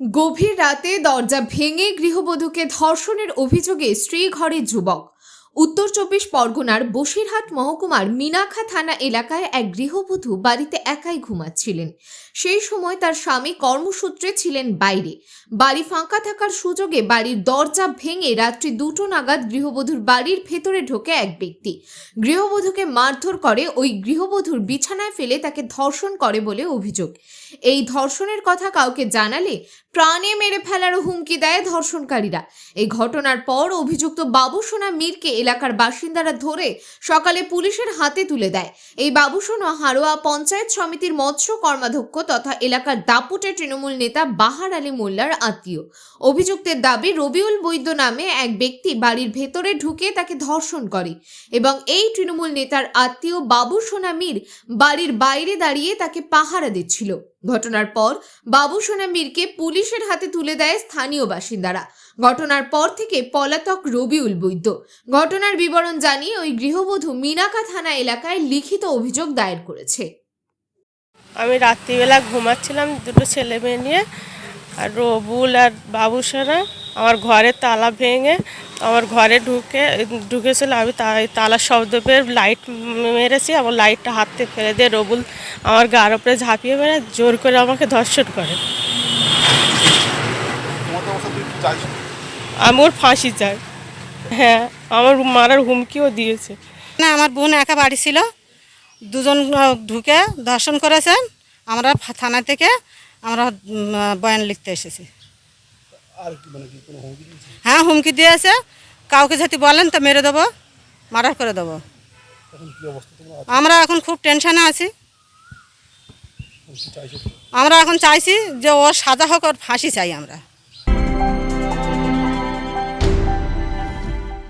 গভীর রাতে দরজা ভেঙে গৃহবধূকে ধর্ষণের অভিযোগে স্ত্রী ঘরে যুবক। উত্তর চব্বিশ পরগনার বসিরহাট মহকুমার মিনাখা থানা এলাকায় এক গৃহবধূ বাড়িতে একাই ঘুমাচ্ছিলেন। সেই সময় তার স্বামী কর্মসূত্রে ছিলেন বাইরে। বাড়ি ফাঁকা থাকার সুযোগে বাড়ির দরজা ভেঙে রাত্রি দুটো নাগাদ গৃহবধূর বাড়ির ভেতরে ঢোকে এক ব্যক্তি। গৃহবধূকে মারধর করে, ওই গৃহবধূর বিছানায় ফেলে তাকে ধর্ষণ করে বলে অভিযোগ। এই ধর্ষণের কথা কাউকে জানালে প্রাণে মেরে ফেলারও হুমকি দেয় ধর্ষণকারীরা। এই ঘটনার পর অভিযুক্ত বাবুসোনা মীরকে এলাকার বাসিন্দারা ধরে সকালে পুলিশের হাতে তুলে দেয়। এই বাবুসোনা হারোয়া পঞ্চায়েত সমিতির মৎস্য কর্মাধ্যক্ষ তথা এলাকার দাপুটে তৃণমূল নেতা বাহার আলী মোল্লার আত্মীয়। অভিযুক্তের দাবি, রবিউল বৈদ্য নামে এক ব্যক্তি বাড়ির ভেতরে ঢুকে তাকে ধর্ষণ করে এবং এই তৃণমূল নেতার আত্মীয় বাবু সোনা মীর বাড়ির বাইরে দাঁড়িয়ে তাকে পাহারা দিচ্ছিল। ঘটনার পর বাবু সোনা মীরকে পুলিশের হাতে তুলে দেয় স্থানীয় বাসিন্দারা। ঘটনার পর থেকে পলাতক রবিউল বৈদ্য। ঘটনার বিবরণ জানিয়ে ওই গৃহবধূ মিনাকা থানা এলাকায় লিখিত অভিযোগ দায়ের করেছে। আমি রাত্রিবেলা ঘুমাচ্ছিলাম দুটো ছেলে মেয়ে নিয়ে আর রবুল আর বাবু বাবুসারা আমার ঘরে তালা ভেঙে আমার ঘরে ঢুকে ঢুকেছিল আমি তাই তালার শব্দ পেয়ে লাইট মেরেছি আমার লাইটটা হাত থেকে ফেলে দিয়ে রবুল আমার গার ওপরে ঝাঁপিয়ে মেরে জোর করে আমাকে ধর্ষণ করে। আমি ওর ফাঁসি চাই হ্যাঁ আমার মারার হুমকিও দিয়েছে। না আমার বোন একা বাড়ি ছিল। দুজন ঢুকে দর্শন করেছেন। আমরা থানা থেকে আমরা বয়ান লিখতে এসেছি। আর কি মানে কি কোনো হুমকি দিয়েছে? হ্যাঁ হুমকি দিয়েছে। কাউকে যদি বলেন তো মেরে দেবো মার্ডার করে দেবো। আমরা এখন খুব টেনশনে আছি। আমরা এখন চাইছি যে ওর সাজা হোক ওর ফাঁসি চাই আমরা।